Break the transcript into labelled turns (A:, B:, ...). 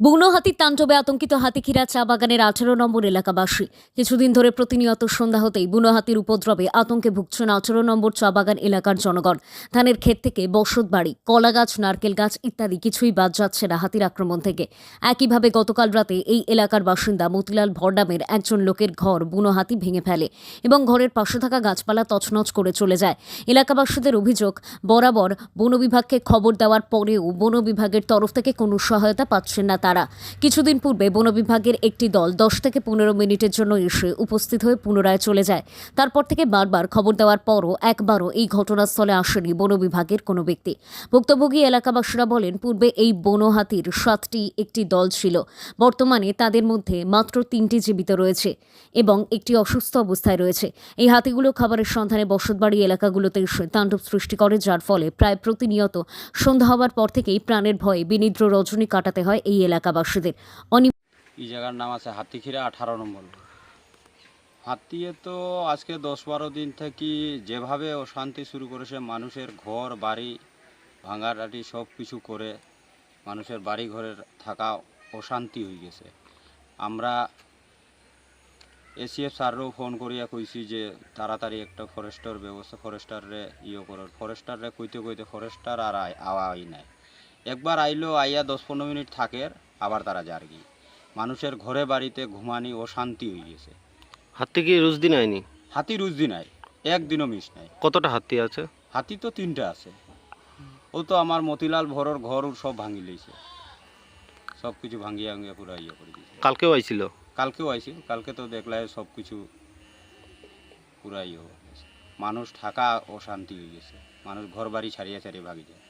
A: বুনো হাতির তাণ্ডবে আতঙ্কিত হাতিখিরা চা বাগানের আঠারো নম্বর এলাকাবাসী। কিছুদিন ধরে প্রতিনিয়ত সন্ধ্যা হতেই বুনো হাতির উপদ্রবে আতঙ্কে ভুগছেন আঠারো নম্বর চা বাগান এলাকার জনগণ। ধানের ক্ষেত থেকে বসত বাড়ি, কলা গাছ, নারকেল গাছ ইত্যাদি কিছুই বাদ যাচ্ছে না হাতির আক্রমণ থেকে। একইভাবে গতকাল রাতে এই এলাকার বাসিন্দা মতিলাল ভরডামের একজন লোকের ঘর বুনো হাতি ভেঙে ফেলে এবং ঘরের পাশে থাকা গাছপালা তছনছ করে চলে যায়। এলাকাবাসীদের অভিযোগ, বরাবর বন বিভাগকে খবর দেওয়ার পরেও বন বিভাগের তরফ থেকে কোনো সহায়তা পাচ্ছেন না তারা। কিছুদিন পূর্বে বন বিভাগের একটি দল দশ থেকে পনেরো মিনিটের জন্য এসে উপস্থিত হয়ে পুনরায় চলে যায়। তারপর থেকে বারবার খবর দেওয়ার পরও একবারও এই ঘটনাস্থলে আসেনি বন বিভাগের কোনো ব্যক্তি। ভুক্তভোগী এলাকাবাসীরা বলেন, পূর্বে এই বন হাতির সাতটি একটি দল ছিল। বর্তমানে তাদের মধ্যে মাত্র তিনটি জীবিত রয়েছে এবং একটি অসুস্থ অবস্থায় রয়েছে। এই হাতিগুলো খাবারের সন্ধানে বসতবাড়ি এলাকাগুলোতে এসে তাণ্ডব সৃষ্টি করে, যার ফলে প্রায় প্রতিনিয়ত সন্ধ্যা হওয়ার পর থেকেই প্রাণের ভয়ে বিনিদ্র রজনী কাটাতে হয় এই এলাকাবাসীদের। অনি
B: এই জায়গার নাম আছে হাতিখিরা আঠারো নম্বর হাতিয়ে তো আজকে দশ বারো দিন থেকে যেভাবে অশান্তি শুরু করেছে, মানুষের ঘর, বাড়ি, ভাঙাটাটি সব কিছু করে মানুষের বাড়ি ঘরের থাকা অশান্তি হয়ে গেছে। আমরা এসিএফ স্যারও ফোন করিয়া কইছি যে তাড়াতাড়ি একটা ফরেস্টার ব্যবস্থা ফরেস্টারে ইয়ে করো। ফরেস্টাররে কইতে কইতে ফরেস্টার আর আওয়াই নাই। একবার আইলো আইয়া দশ পনেরো মিনিট থাকে আবার তারা কি মানুষের ঘরে বাড়িতে ঘুমানি অশান্তি হয়ে গেছে।
C: হাতি কি রোজ দিন আয়নি
B: হাতি রুজদি নাই একদিনও মিস নাই।
C: কতটা হাতি আছে?
B: হাতি তো তিনটা আছে। ও তো আমার মতিলাল ভরর ঘর সব ভাঙি লইছে। সব কিছু ভাঙিয়া ভাঙিয়া পুরো ইয়ে করে দিয়েছে
C: কালকেও আইছিল?
B: কালকেও আইছি কালকে তো দেখলাই সব কিছু পুরা ইয়ে মানুষ থাকা অশান্তি হয়ে গেছে। মানুষ ঘর বাড়ি ছাড়িয়ে ছাড়িয়ে ভাগি যায়।